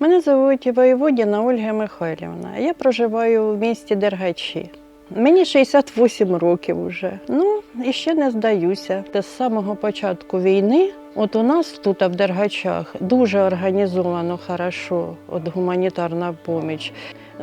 Мене звуть Воєводіна Ольга Михайлівна. Я проживаю в місті Дергачі. Мені 68 років вже. Ну, і ще не здаюся. Та з самого початку війни, от у нас тут, в Дергачах, дуже організовано хорошо, от гуманітарна допомога.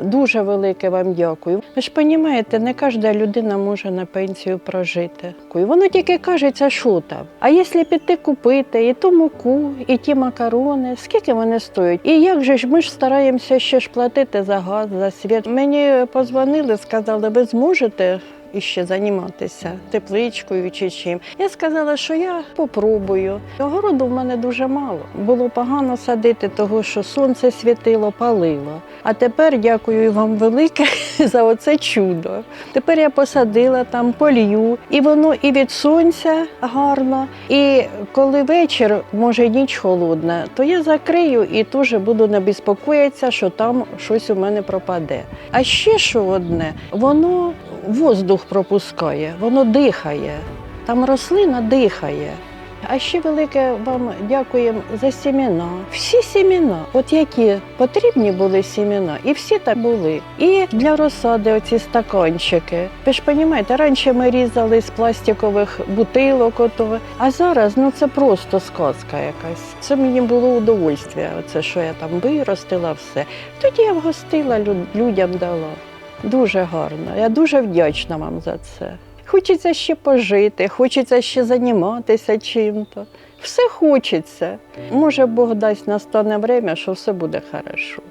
Дуже велике вам дякую. Ви ж розумієте, не кожна людина може на пенсію прожити. Воно тільки кажеться, що там. А якщо піти купити і ту муку, і ті макарони, скільки вони стоять? І як же ж ми ж стараємося ще ж платити за газ, за світ. Мені позвонили, сказали, ви зможете. Іще займатися тепличкою чи чим. Я сказала, що я попробую. Огороду в мене дуже мало. Було погано садити, того що сонце світило, палило. А тепер дякую вам велике за оце чудо. Тепер я посадила там полью, і воно і від сонця гарно. І коли вечір, може ніч холодна, то я закрию і теж буду не безпокоїтися, що там щось у мене пропаде. А ще що одне, воно воздух пропускає, воно дихає. Там рослина дихає. А ще велике вам дякуємо за сімена. Всі сімена, от які потрібні були сімена, і всі там були. І для розсади оці стаканчики. Ви ж розумієте, раніше ми різали з пластикових бутилок, ото, а зараз ну це просто сказка якась. Це мені було удовольствие, оце що я там виростила, все. Тоді я вгостила, лю- людям дала. Дуже гарно. Я дуже вдячна вам за це. Хочеться ще пожити, хочеться ще займатися чим-то. Все хочеться. Може, Бог дасть настане время, що все буде хорошо.